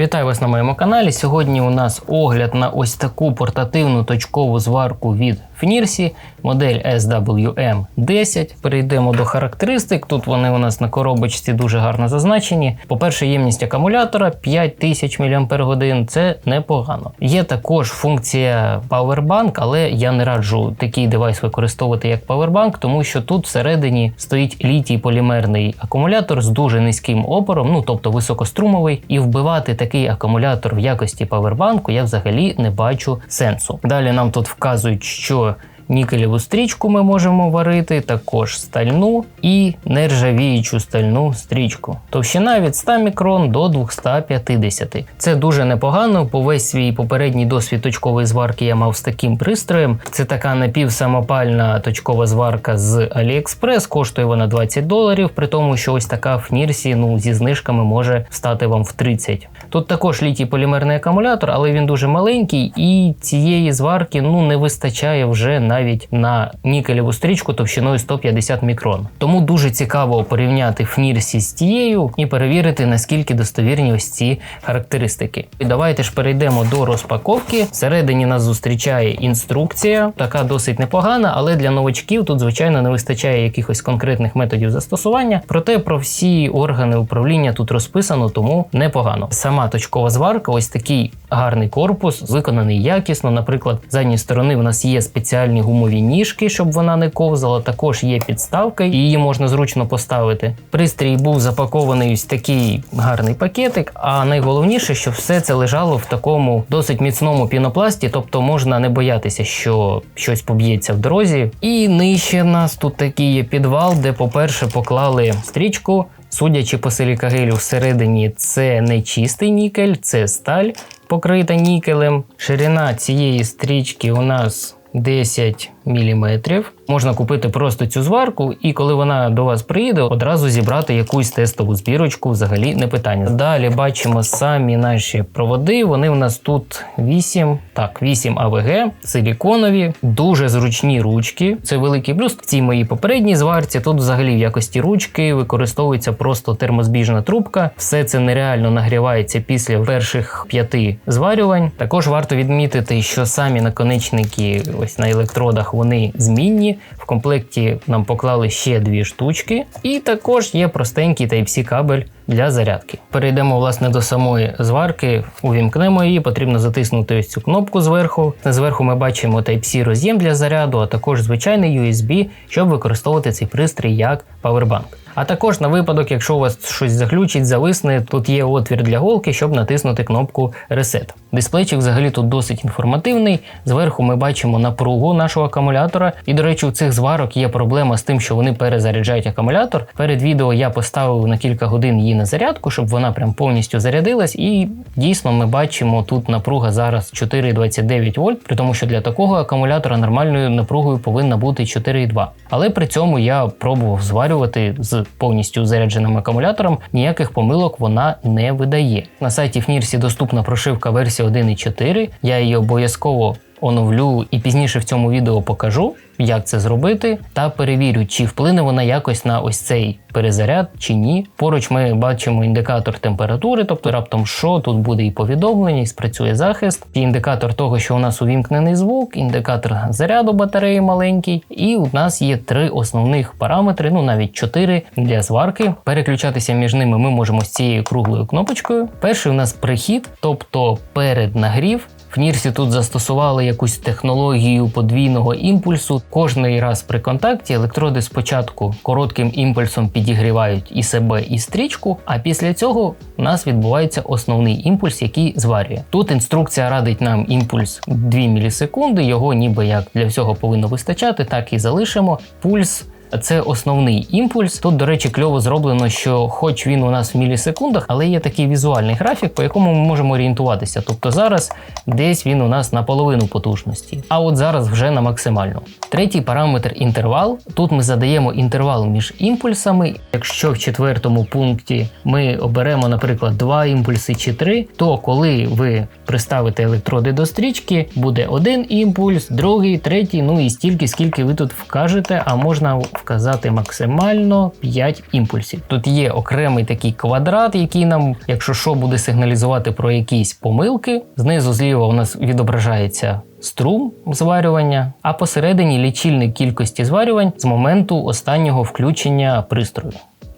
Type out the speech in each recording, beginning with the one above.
Вітаю вас на моєму каналі. Сьогодні у нас огляд на ось таку портативну точкову зварку від Фнірсі, модель SWM10. Перейдемо до характеристик. Тут вони у нас на коробочці дуже гарно зазначені. По-перше, ємність акумулятора 5000 мАч. Це непогано. Є також функція Powerbank, але я не раджу такий девайс використовувати як Powerbank, тому що тут всередині стоїть літій полімерний акумулятор з дуже низьким опором, ну тобто високострумовий, і вбивати такий акумулятор в якості павербанку я взагалі не бачу сенсу. Далі нам тут вказують, що Нікелеву стрічку ми можемо варити, також стальну і нержавіючу стальну стрічку. Товщина від 100 мікрон до 250. Це дуже непогано. По весь свій попередній досвід точкової зварки я мав з таким пристроєм. Це така напівсамопальна точкова зварка з AliExpress, коштує вона 20 доларів, при тому, що ось така в Нірсі ну, зі знижками може стати вам в 30. Тут також літій полімерний акумулятор, але він дуже маленький, і цієї зварки ну не вистачає вже навіть на нікелеву стрічку товщиною 150 мікрон. Тому дуже цікаво порівняти Фнірсі з тією і перевірити наскільки достовірні ось ці характеристики. І давайте ж перейдемо до розпаковки. Всередині нас зустрічає інструкція, така досить непогана, але для новачків тут звичайно не вистачає якихось конкретних методів застосування. Проте про всі органи управління тут розписано, тому непогано. Сама точкова зварка, ось такий гарний корпус, виконаний якісно. Наприклад, з задньої сторони в нас є спеціальні гумові ніжки, щоб вона не ковзала. Також є підставка, її можна зручно поставити. Пристрій був запакований ось такий гарний пакетик. А найголовніше, що все це лежало в такому досить міцному пінопласті, тобто можна не боятися, що щось поб'ється в дорозі. І нижче нас тут такий є підвал, де, по-перше, поклали стрічку. Судячи по силікагелю всередині, це не чистий нікель, це сталь покрита нікелем. Ширина цієї стрічки у нас 10 мм. Можна купити просто цю зварку, і коли вона до вас приїде, одразу зібрати якусь тестову збірочку взагалі не питання. Далі бачимо самі наші проводи. Вони у нас тут 8, так, 8 АВГ, силіконові, дуже зручні ручки. Це великий плюс. В цій моїй попередній зварці тут взагалі в якості ручки використовується просто термозбіжна трубка. Все це нереально нагрівається після перших п'яти зварювань. Також варто відмітити, що самі наконечники ось на електродах вони змінні. В комплекті нам поклали ще дві штучки, і також є простенький Type-C кабель для зарядки. Перейдемо власне до самої зварки, увімкнемо її, потрібно затиснути ось цю кнопку зверху. Зверху ми бачимо Type-C роз'єм для заряду, а також звичайний USB, щоб використовувати цей пристрій як Powerbank. А також на випадок, якщо у вас щось заглючить, зависне, тут є отвір для голки, щоб натиснути кнопку Reset. Дисплейчик взагалі тут досить інформативний. Зверху ми бачимо напругу нашого акумулятора. І, до речі, у цих зварок є проблема з тим, що вони перезаряджають акумулятор. Перед відео я поставив на кілька годин її на зарядку, щоб вона прям повністю зарядилась. І дійсно ми бачимо тут напруга зараз 4,29 вольт, при тому, що для такого акумулятора нормальною напругою повинна бути 4,2. Але при цьому я пробував зварювати з повністю зарядженим акумулятором, ніяких помилок вона не видає. На сайті Фнірсі доступна прошивка версії 1.4. Я її обов'язково оновлю і пізніше в цьому відео покажу, як це зробити, та перевірю, чи вплине вона якось на ось цей перезаряд чи ні. Поруч ми бачимо індикатор температури, тобто раптом що тут буде і повідомлення, і спрацює захист, і індикатор того, що у нас увімкнений звук, індикатор заряду батареї маленький, і у нас є три основних параметри, ну навіть чотири для зварки. Переключатися між ними ми можемо з цією круглою кнопочкою. Перший у нас прихід, тобто перед нагрів. В Нірсі тут застосували якусь технологію подвійного імпульсу. Кожний раз при контакті електроди спочатку коротким імпульсом підігрівають і себе, і стрічку, а після цього у нас відбувається основний імпульс, який зварює. Тут інструкція радить нам імпульс 2 мілісекунди, його ніби як для всього повинно вистачати, так і залишимо. Пульс це основний імпульс. Тут, до речі, кльово зроблено, що, хоч він у нас в мілісекундах, але є такий візуальний графік, по якому ми можемо орієнтуватися. Тобто зараз десь він у нас на половину потужності, а от зараз вже на максимальну. Третій параметр інтервал. Тут ми задаємо інтервал між імпульсами. Якщо в четвертому пункті ми оберемо, наприклад, два імпульси чи три, то коли ви приставите електроди до стрічки, буде один імпульс, другий, третій, ну і стільки, скільки ви тут вкажете, а можна вказати максимально 5 імпульсів. Тут є окремий такий квадрат, який нам, якщо що, буде сигналізувати про якісь помилки. Знизу зліва у нас відображається струм зварювання, а посередині лічильник кількості зварювань з моменту останнього включення пристрою.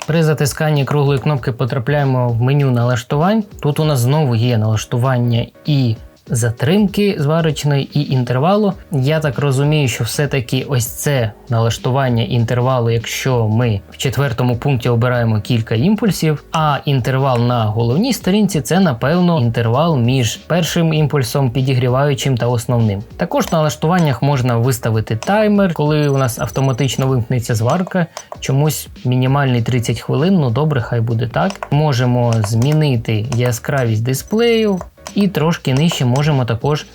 При затисканні круглої кнопки потрапляємо в меню налаштувань. Тут у нас знову є налаштування і затримки зварочної і інтервалу. Я так розумію, що все-таки ось це налаштування інтервалу, якщо ми в четвертому пункті обираємо кілька імпульсів, а інтервал на головній сторінці це, напевно, інтервал між першим імпульсом, підігріваючим та основним. Також в налаштуваннях можна виставити таймер, коли у нас автоматично вимкнеться зварка. Чомусь мінімальний 30 хвилин, ну добре, хай буде так. Можемо змінити яскравість дисплею, і трошки нижче можемо також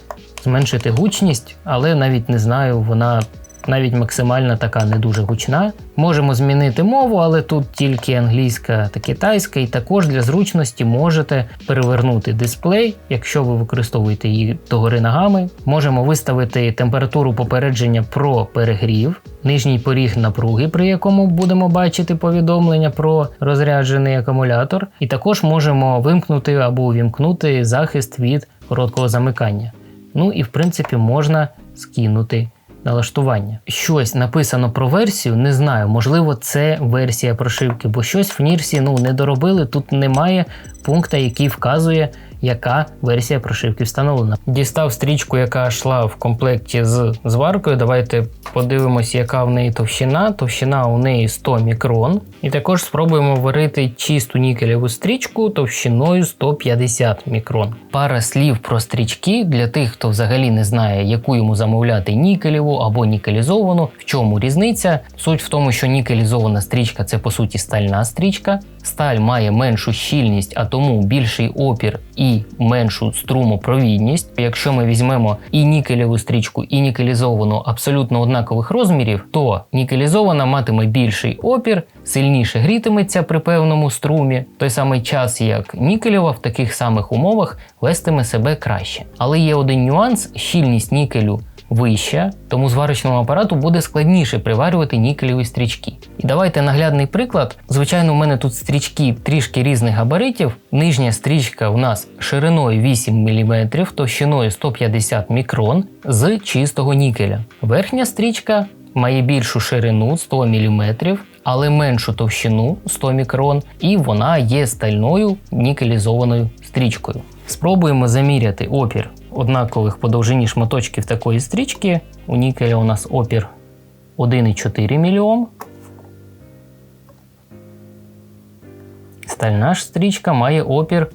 зменшити гучність, але навіть не знаю, вона навіть максимальна така не дуже гучна. Можемо змінити мову, але тут тільки англійська та китайська, і також для зручності можете перевернути дисплей, якщо ви використовуєте її догори ногами. Можемо виставити температуру попередження про перегрів, нижній поріг напруги, при якому будемо бачити повідомлення про розряджений акумулятор. І також можемо вимкнути або увімкнути захист від короткого замикання. Ну і в принципі можна скинути налаштування. Щось написано про версію, не знаю, можливо, це версія прошивки, бо щось в Нірсі ну, не доробили. Тут немає пункта, який вказує, яка версія прошивки встановлена. Дістав стрічку, яка йшла в комплекті з зваркою. Давайте подивимось, яка в неї товщина. Товщина у неї 100 мікрон. І також спробуємо варити чисту нікелеву стрічку товщиною 150 мікрон. Пара слів про стрічки для тих, хто взагалі не знає, яку йому замовляти нікелеву або нікелізовану. В чому різниця? Суть в тому, що нікелізована стрічка це по суті стальна стрічка. Сталь має меншу щільність, а тому більший опір і меншу струмопровідність. Якщо ми візьмемо і нікелеву стрічку, і нікелізовану абсолютно однакових розмірів, то нікелізована матиме більший опір, сильніше грітиметься при певному струмі, той самий час як нікелева в таких самих умовах вестиме себе краще. Але є один нюанс: щільність нікелю вища, тому зварочному апарату буде складніше приварювати нікелеві стрічки. І давайте наглядний приклад. Звичайно, у мене тут стрічки трішки різних габаритів. Нижня стрічка у нас шириною 8 мм, товщиною 150 мікрон з чистого нікеля. Верхня стрічка має більшу ширину 100 мм, але меншу товщину 100 мікрон, і вона є стальною нікелізованою стрічкою. Спробуємо заміряти опір однакових по довжині шматочків такої стрічки. У нікеля у нас опір 1,4 мОм. Стальна ж стрічка має опір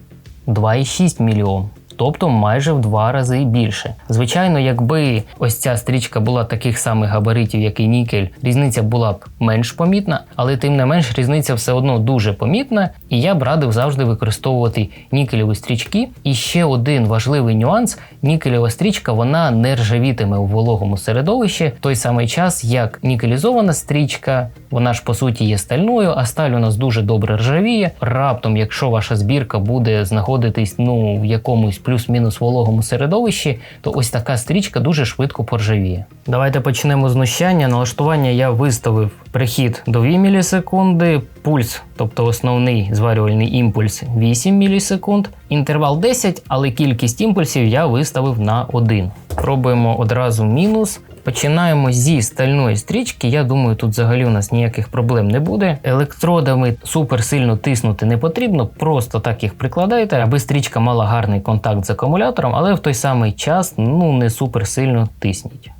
2,6 мОм тобто майже в два рази більше. Звичайно, якби ось ця стрічка була таких самих габаритів, як і нікель, різниця була б менш помітна, але тим не менш різниця все одно дуже помітна, і я б радив завжди використовувати нікелеві стрічки. І ще один важливий нюанс: нікелева стрічка вона не ржавітиме у вологому середовищі в той самий час, як нікелізована стрічка, вона ж по суті є стальною, а сталь у нас дуже добре ржавіє. Раптом, якщо ваша збірка буде знаходитись ну в якомусь плюс-мінус вологому середовищі, то ось така стрічка дуже швидко поржавіє. Давайте почнемо знущання. Налаштування я виставив прихід до 2 мілісекунди, пульс, тобто основний зварювальний імпульс 8 мілісекунд, інтервал 10, але кількість імпульсів я виставив на 1. Пробуємо одразу мінус. Починаємо зі стальної стрічки. Я думаю, тут взагалі у нас ніяких проблем не буде. Електродами супер сильно тиснути не потрібно, просто так їх прикладайте, аби стрічка мала гарний контакт з акумулятором, але в той самий час ну не супер сильно тисніть.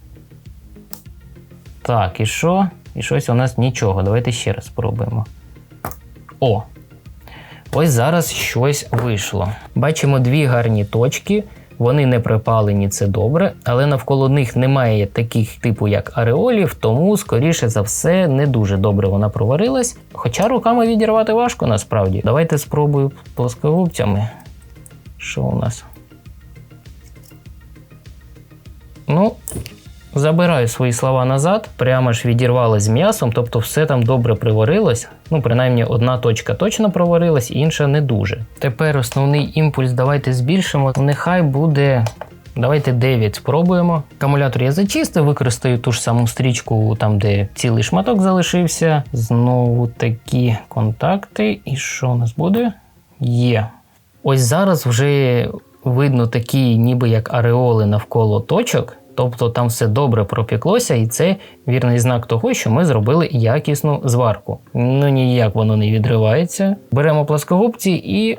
Так, і що? І щось у нас нічого. Давайте ще раз спробуємо. О! Ось зараз щось вийшло. Бачимо дві гарні точки. Вони не припалені, це добре, але навколо них немає таких типу, як ареолів, тому, скоріше за все, не дуже добре вона проварилась. Хоча руками відірвати важко насправді. Давайте спробую плоскогубцями. Що у нас? Ну, Забираю свої слова назад, прямо ж відірвалось з м'ясом, тобто все там добре приварилось. Ну, принаймні, одна точка точно проварилась, інша не дуже. Тепер основний імпульс давайте збільшимо. Нехай буде. Давайте 9 спробуємо. Акумулятор я зачистив, використаю ту ж саму стрічку, там, де цілий шматок залишився. Знову такі контакти. І що у нас буде? Є. Ось зараз вже видно такі, ніби як ареоли навколо точок. Тобто там все добре пропіклося, і це вірний знак того, що ми зробили якісну зварку. Ну ніяк воно не відривається. Беремо плоскогубці і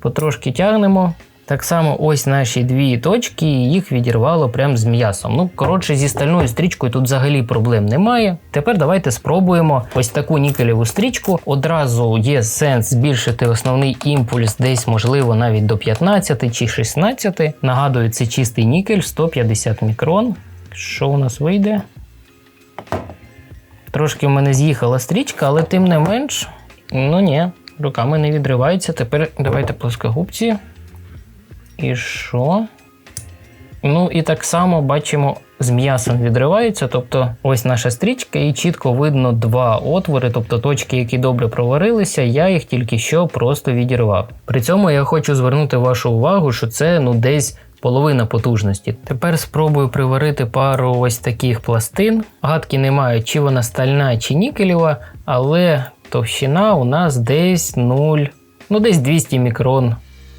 потрошки тягнемо. Так само ось наші дві точки, їх відірвало прямо з м'ясом. Ну, коротше, зі стальною стрічкою тут взагалі проблем немає. Тепер давайте спробуємо ось таку нікелеву стрічку. Одразу є сенс збільшити основний імпульс, десь, можливо, навіть до 15 чи 16. Нагадую, це чистий нікель 150 мікрон. Що у нас вийде? Трошки в мене з'їхала стрічка, але тим не менш, ну ні, руками не відривається. Тепер давайте плоскогубці. І що? Ну, і так само бачимо, з м'ясом відривається. Тобто, ось наша стрічка, і чітко видно два отвори, тобто точки, які добре проварилися, я їх тільки що просто відірвав. При цьому я хочу звернути вашу увагу, що це ну десь. Половина потужності. Тепер спробую приварити пару ось таких пластин. Гадки не маю, чи вона стальна, чи нікелєва, але товщина у нас десь 0, ну десь 200 мікрон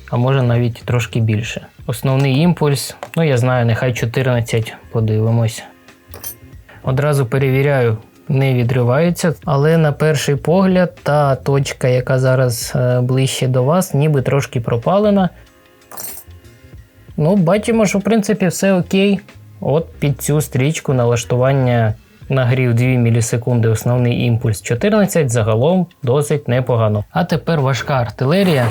а може навіть трошки більше. Основний імпульс, ну я знаю, нехай 14, подивимось. Одразу перевіряю, не відривається, але на перший погляд та точка, яка зараз е, ближче до вас, ніби трошки пропалена. Ну, бачимо, що в принципі все окей. От під цю стрічку налаштування нагрів 2 мілісекунди, основний імпульс 14, загалом досить непогано. А тепер важка артилерія.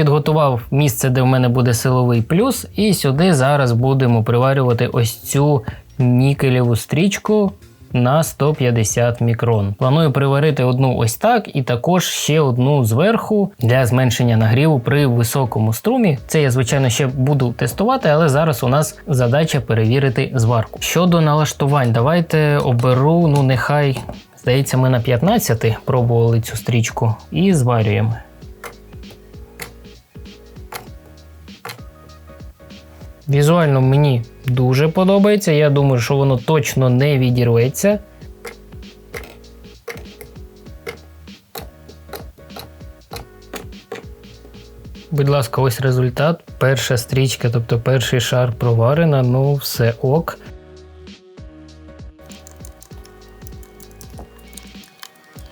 Підготував місце, де в мене буде силовий плюс, і сюди зараз будемо приварювати ось цю нікелеву стрічку на 150 мікрон. Планую приварити одну ось так, і також ще одну зверху для зменшення нагріву при високому струмі. Це я, звичайно, ще буду тестувати, але зараз у нас задача перевірити зварку. Щодо налаштувань, давайте оберу, ну нехай, здається, ми на 15 пробували цю стрічку і зварюємо. Візуально мені дуже подобається. Я думаю, що воно точно не відірветься. Будь ласка, ось результат. Перша стрічка, тобто перший шар проварена, ну все ок.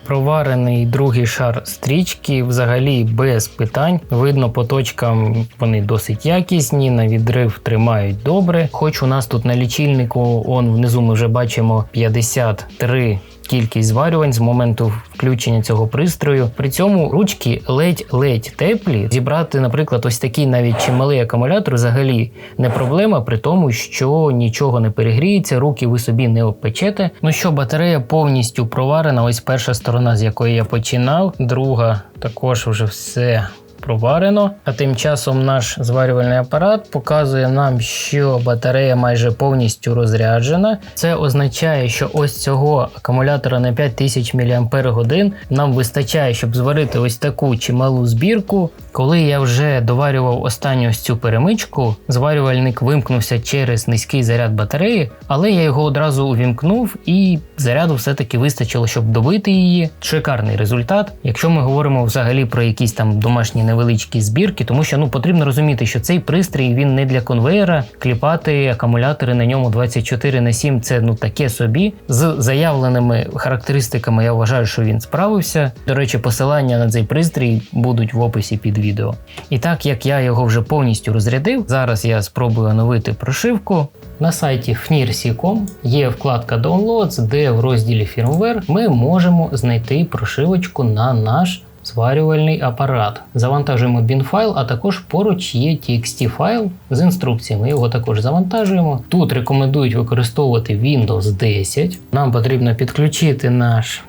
Проварений другий шар стрічки взагалі без питань. Видно, по точкам вони досить якісні, на відрив тримають добре. Хоч у нас тут на лічильнику, он внизу ми вже бачимо 53 кількість зварювань з моменту включення цього пристрою. При цьому ручки ледь-ледь теплі. Зібрати, наприклад, ось такий навіть чималий акумулятор взагалі не проблема, при тому, що нічого не перегріється, руки ви собі не обпечете. Ну що, батарея повністю проварена. Ось перша сторона, з якої я починав, друга також вже все проварено. А тим часом наш зварювальний апарат показує нам, що батарея майже повністю розряджена. Це означає, що ось цього акумулятора на 5000 мАч нам вистачає, щоб зварити ось таку чималу збірку. Коли я вже доварював останню ось цю перемичку, зварювальник вимкнувся через низький заряд батареї, але я його одразу увімкнув і заряду все-таки вистачило, щоб добити її. Шикарний результат. Якщо ми говоримо взагалі про якісь там домашні невеличкі збірки, тому що ну потрібно розуміти, що цей пристрій він не для конвейера. Кліпати акумулятори на ньому 24 на 7 це ну таке собі. З заявленими характеристиками я вважаю, що він справився. До речі, посилання на цей пристрій будуть в описі під відео. І так як я його вже повністю розрядив, зараз я спробую оновити прошивку. На сайті fnirsi.com є вкладка Downloads, де в розділі Firmware ми можемо знайти прошивочку на наш зварювальний апарат. Завантажуємо bin файл, а також поруч є txt файл з інструкціями. Його також завантажуємо. Тут рекомендують використовувати Windows 10. Нам потрібно підключити наш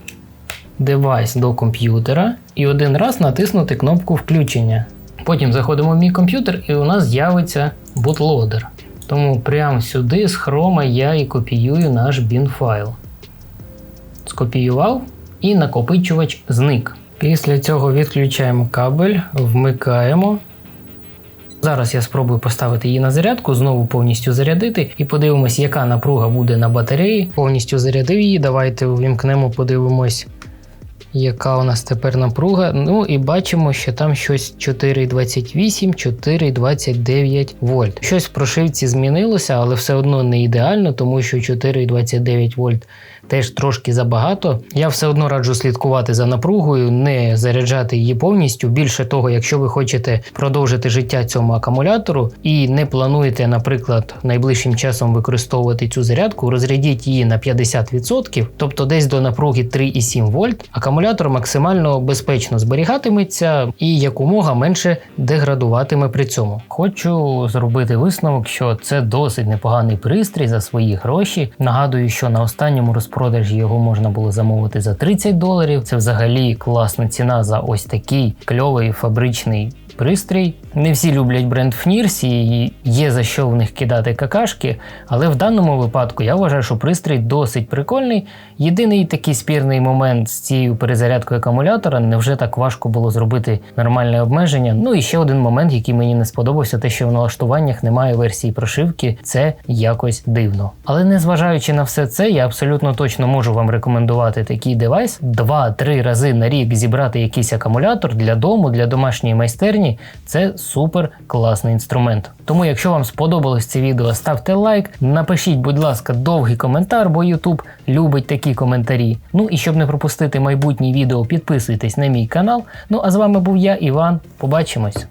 девайс до комп'ютера і один раз натиснути кнопку включення. Потім заходимо в мій комп'ютер і у нас з'явиться bootloader. Тому прямо сюди з хрома я і копіюю наш bin файл. Скопіював і накопичувач зник. Після цього відключаємо кабель, вмикаємо. Зараз я спробую поставити її на зарядку, знову повністю зарядити і подивимось, яка напруга буде на батареї. Повністю зарядив її. Давайте увімкнемо, подивимось, яка у нас тепер напруга. Ну і бачимо, що там щось 4,28, 4,29 вольт. Щось в прошивці змінилося, але все одно не ідеально, тому що 4,29 вольт теж трошки забагато. Я все одно раджу слідкувати за напругою, не заряджати її повністю. Більше того, якщо ви хочете продовжити життя цьому акумулятору і не плануєте, наприклад, найближчим часом використовувати цю зарядку, розрядіть її на 50%, тобто десь до напруги 3,7 вольт. Акумулятор максимально безпечно зберігатиметься і якомога менше деградуватиме при цьому. Хочу зробити висновок, що це досить непоганий пристрій за свої гроші. Нагадую, що на останньому розпродажі його можна було замовити за 30 доларів. Це взагалі класна ціна за ось такий кльовий фабричний пристрій. Не всі люблять бренд Фнірсі, і є за що в них кидати какашки, але в даному випадку я вважаю, що пристрій досить прикольний. Єдиний такий спірний момент з цією перезарядкою акумулятора невже так важко було зробити нормальне обмеження. Ну і ще один момент, який мені не сподобався, те, що в налаштуваннях немає версії прошивки, це якось дивно. Але незважаючи на все це, я абсолютно точно можу вам рекомендувати такий девайс. Два-три рази на рік зібрати якийсь акумулятор для дому, для домашньої майстерні це супер класний інструмент. Тому, якщо вам сподобалось це відео, ставте лайк, напишіть, будь ласка, довгий коментар, бо YouTube любить такі коментарі. Ну і щоб не пропустити майбутні відео, підписуйтесь на мій канал. Ну а з вами був я, Іван. Побачимось.